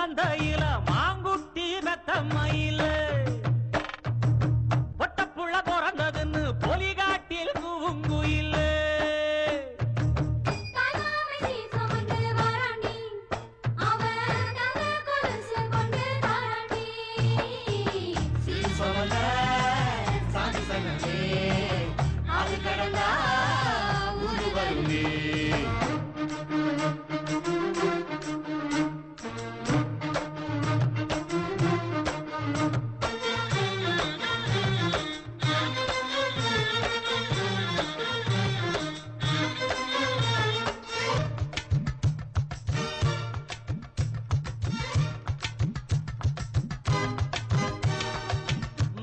வந்த இல மாங்குட்டி ரத்தமயில பொட்டப்புள்ள பிறந்ததுன்னு பொலிகாட்டில் குவுங்குயில. அது கடந்தா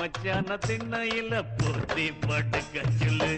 மச்சான திண்ணையில போத்தி படுக்க சொல்லு.